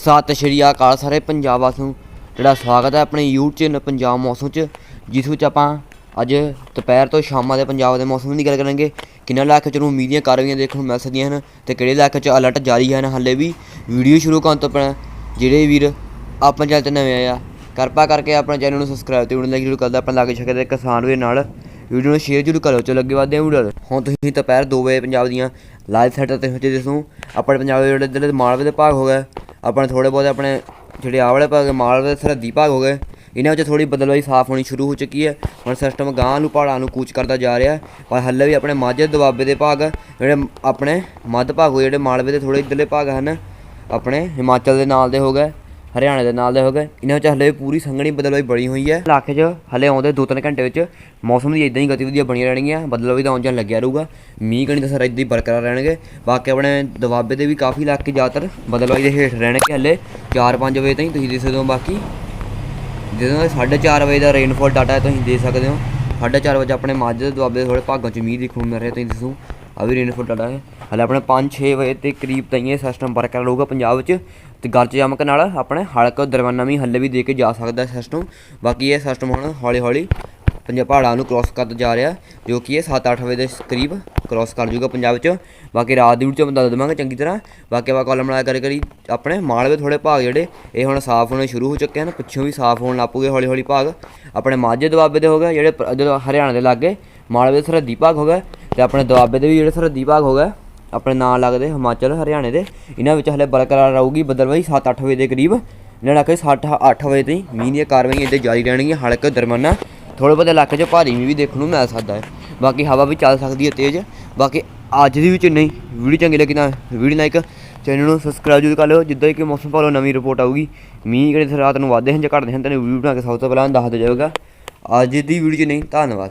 ਸਤਿ ਸ਼੍ਰੀ ਅਕਾਲ ਸਾਰੇ ਪੰਜਾਬ ਵਾਸੀਆਂ ਨੂੰ। ਜਿਹੜਾ ਸਵਾਗਤ ਹੈ ਆਪਣੇ YouTube ਚੈਨਲ ਪੰਜਾਬ ਮੌਸਮ 'ਚ, ਜਿਸ ਵਿੱਚ ਆਪਾਂ ਅੱਜ ਦੁਪਹਿਰ ਤੋਂ ਸ਼ਾਮਾਂ ਦੇ ਪੰਜਾਬ ਦੇ ਮੌਸਮ ਦੀ ਗੱਲ ਕਰਾਂਗੇ। ਕਿੰਨਾ ਇਲਾਕੇ 'ਚ ਨੂੰ ਉਮੀਦੀਆਂ ਕਾਰਵਾਈਆਂ ਦੇਖਣ ਨੂੰ ਮਿਲ ਸਕਦੀਆਂ ਹਨ ਤੇ ਕਿਹੜੇ ਇਲਾਕੇ 'ਚ ਅਲਰਟ ਜਾਰੀ ਹਨ ਹਾਲੇ ਵੀ। ਵੀਡੀਓ ਸ਼ੁਰੂ ਕਰਨ ਤੋਂ ਪਹਿਲਾਂ ਜਿਹੜੇ ਵੀਰ ਆਪਣੇ ਚੈਨਲ ਤੇ ਨਵੇਂ ਆਏ ਆ, ਕਿਰਪਾ ਕਰਕੇ ਆਪਣੇ ਚੈਨਲ ਨੂੰ ਸਬਸਕ੍ਰਾਈਬ ਤੇ ਵੀਡੀਓ ਲਾਈਕ ਜ਼ਰੂਰ ਕਰਦਾ, ਆਪਣਾ ਲਾਗੇ ਛਕੇ ਦੇ ਕਿਸਾਨ ਵੀਰ ਨਾਲ। ਵੀਡੀਓ ਨੂੰ ਸ਼ੇਅਰ ਜ਼ਰੂਰ ਕਰੋ ਚਲੋ ਅੱਗੇ ਵਧਦੇ ਹਾਂ ਵੀਡੀਓ ਵੱਲ। ਹੁਣ ਤੁਸੀਂ ਦੁਪਹਿਰ 2 ਵਜੇ ਪੰਜਾਬ ਦੀਆਂ ਲਾਈਵ ਸੈਟ ਤੇ ਹੋਚੇ ਜਿਸਨੂੰ ਆਪਣੇ ਪੰਜਾਬ ਦੇ ਜਿਹੜੇ ਮਾਲਵੇ ਦੇ ਭਾਗ ਹੋ ਗਏ। ਆਪਣੇ ਥੋੜੇ ਬਹੁਤ ਆਪਣੇ ਜਿਹੜੇ ਆਹ ਭਾਗ ਮਾਲਵੇ ਸਰਹੱਦੀ ਭਾਗ ਹੋ ਗਏ। ਇਹਨਾਂ ਵਿੱਚ ਥੋੜੀ ਬਦਲਵਾਈ ਸਾਫ਼ ਹੋਣੀ ਸ਼ੁਰੂ ਹੋ ਚੁੱਕੀ ਹੈ। ਹੁਣ ਸਿਸਟਮ ਗਾਂ ਨੂੰ ਪਹਾੜਾਂ ਨੂੰ ਕੂਚ ਕਰਦਾ ਜਾ ਰਿਹਾ ਹੈ। ਪਰ ਹੱਲੇ ਵੀ ਆਪਣੇ ਮਾਝੇ ਦੁਆਬੇ ਦੇ ਭਾਗ, ਜਿਹੜੇ ਆਪਣੇ ਮੱਧ ਭਾਗ ਹੋਏ, ਜਿਹੜੇ ਮਾਲਵੇ ਦੇ ਥੋੜੇ ਇੱਧਰਲੇ ਭਾਗ ਹਨ, ਆਪਣੇ ਹਿਮਾਚਲ ਦੇ ਨਾਲ ਦੇ ਹੋ ਗਏ। ਹਰਿਆਣੇ ਦੇ ਨਾਲ ਦੇ ਹੋ ਗਏ। ਇਹਨਾਂ ਵਿੱਚ ਹਲੇ ਪੂਰੀ ਸੰਘਣੀ ਬਦਲਵਾਈ ਬਣੀ ਹੋਈ ਹੈ। ਇਲਾਕੇ 'ਚ ਹਲੇ ਆਉਂਦੇ 2-3 ਘੰਟੇ ਵਿੱਚ ਮੌਸਮ ਦੀ ਇਦਾਂ ਹੀ ਗਤੀਵਿਧੀਆਂ ਬਣੀਆਂ ਰਹਿਣਗੀਆਂ। ਬਦਲਵਾਈ ਦਾ ਆਉਣ ਜਾਣ ਲੱਗਿਆ ਰਹੂਗਾ। ਮੀਂਹ ਕਣੀ ਤਾਂ ਸਰ ਇਦਾਂ ਹੀ ਬਰਕਰਾਰ ਰਹਿਣਗੇ। ਬਾਕੀ ਆਪਣੇ ਦੁਆਬੇ ਦੇ ਵੀ ਕਾਫੀ ਇਲਾਕੇ ਜ਼ਿਆਦਾਤਰ ਬਦਲਵਾਈ ਦੇ ਹੇਠ ਰਹਿਣਗੇ ਹਲੇ। 4-5 ਵਜੇ ਤਾਈਂ ਤੁਸੀਂ ਦੇਖ ਸਕਦੇ ਹੋ ਬਾਕੀ। ਜਦੋਂ 4:30 ਵਜੇ ਦਾ ਰੇਨਫਾਲ ਡਾਟਾ ਹੈ ਤੁਸੀਂ ਦੇਖ ਸਕਦੇ ਹੋ। 4:30 ਵਜੇ ਆਪਣੇ ਮਾਝੇ ਦੇ ਦੁਆਬੇ ਦੇ ਥੋੜੇ ਭਾਗਾਂ 'ਚ ਮੀਂਹ ਦੇਖਣ ਨੂੰ ਮਿਲ ਰਿਹਾ ਤੁਸੀਂ ਦੱਸੋ ਆ ਵੀ ਰੇਨਫਾਲ ਡਾਟਾ ਹੈ। ਹਲੇ ਆਪਣੇ 5-6 ਵਜੇ ਤੇ ਕਰੀਬ ਤਾਈਂ ਇਹ ਸਿਸਟਮ ਬਰਕਰਾਰ ਰਹੂਗਾ ਪੰਜਾਬ ਵਿੱਚ। ਤੇ ਗਰਜ ਚਮਕ ਨਾਲ ਆਪਣੇ ਹਲਕਾ ਦਰਵਾਨਾ ਵੀ ਹੱਲੇ ਵੀ ਦੇ ਕੇ ਜਾ ਸਕਦਾ ਸਿਸਟਮ ਬਾਕੀ ਇਹ ਸਿਸਟਮ ਹੁਣ ਹੌਲੀ ਹੌਲੀ ਪੰਜਾਬ ਪਹਾੜਾਂ ਨੂੰ ਕ੍ਰਾਸ ਕਰਦਾ ਜਾ ਰਿਹਾ, ਜੋ ਕਿ ਇਹ 7-8 ਵਜੇ ਦੇ ਕਰੀਬ ਕ੍ਰਾਸ ਕਰ ਜੂਗਾ ਪੰਜਾਬ ਵਿੱਚ। ਬਾਕੀ ਰਾਤ ਦੀ ਵਿੱਚ ਦੱਸ ਦੇਵਾਂਗੇ ਚੰਗੀ ਤਰ੍ਹਾਂ। ਬਾਕੀ ਆਪਾਂ ਕਾਲਮ ਨਾਲ ਕਰੀ ਕਰੀ ਆਪਣੇ ਮਾਲਵੇ ਥੋੜੇ ਭਾਗ ਜਿਹੜੇ, ਇਹ ਹੁਣ ਸਾਫ਼ ਹੋਣੇ ਸ਼ੁਰੂ ਹੋ ਚੁੱਕੇ ਹਨ। ਪਿੱਛੋਂ ਵੀ ਸਾਫ਼ ਹੋਣ ਲੱਪੂਗੇ ਹੌਲੀ ਹੌਲੀ ਭਾਗ। ਆਪਣੇ ਮਾਝੇ ਦੁਆਬੇ ਦੇ ਹੋ ਗਏ, ਜਿਹੜੇ ਜਦੋਂ ਹਰਿਆਣਾ ਦੇ ਲਾਗੇ ਮਾਲਵੇ ਦੇ ਸਰਹੱਦੀ ਭਾਗ ਹੋ ਗਿਆ। ਤੇ ਆਪਣੇ ਦੁਆਬੇ ਦੇ ਵੀ ਜਿਹੜੇ ਸਰਹੱਦੀ ਭਾਗ ਹੋ ਗਏ। ਆਪਣੇ ਨਾਲ ਲੱਗਦੇ ਹਿਮਾਚਲ, ਹਰਿਆਣੇ ਦੇ। ਇਹਨਾਂ ਵਿੱਚ ਹਲੇ ਬਰਕਰਾਰ ਰਹੂਗੀ ਬਦਲਵਾਈ 7-8 ਵਜੇ ਦੇ ਕਰੀਬ। ਇਹਨਾਂ ਜਿਹੜਾ ਕਿ 7-8 ਵਜੇ ਤਾਈਂ ਮੀਂਹ ਦੀਆਂ ਕਾਰਵਾਈਆਂ ਇੱਥੇ ਜਾਰੀ ਰਹਿਣਗੀਆਂ, ਹਲਕੇ, ਦਰਮਿਆਨਾ। ਥੋੜੇ ਬਹੁਤੇ ਇਲਾਕੇ 'ਚ ਭਾਰੀ ਮੀਂਹ ਵੀ ਦੇਖਣ ਨੂੰ ਮਿਲ ਸਕਦਾ ਹੈ। ਬਾਕੀ ਹਵਾ ਵੀ ਚੱਲ ਸਕਦੀ ਹੈ ਤੇਜ਼। ਬਾਕੀ ਅੱਜ ਦੀ ਵਿੱਚ ਨਹੀਂ ਵੀਡੀਓ ਚੰਗੀ ਲੱਗੀ ਤਾਂ ਵੀਡੀਓ ਲਾਈਕ, ਚੈਨਲ ਨੂੰ ਸਬਸਕ੍ਰਾਈਬ ਜ਼ਰੂਰ ਕਰ ਲਿਓ। ਜਿੱਦਾਂ ਹੀ ਕਿ ਮੌਸਮ ਭਾਲੋ ਨਵੀਂ ਰਿਪੋਰਟ ਆਊਗੀ, ਮੀਂਹ ਕਿਹੜੇ ਰਾਤ ਨੂੰ ਵਾਧੇ ਹਨ ਜਾਂ ਘਟਦੇ ਹਨ ਤੈਨੂੰ ਵੀਡੀਓ ਬਣਾ ਕੇ ਸਭ ਤੋਂ ਪਹਿਲਾਂ ਦੱਸ ਦਿਆ ਜਾਊਗਾ। ਅੱਜ ਦੀ ਵੀਡੀਓ 'ਚ ਨਹੀਂ ਧੰਨਵਾਦ।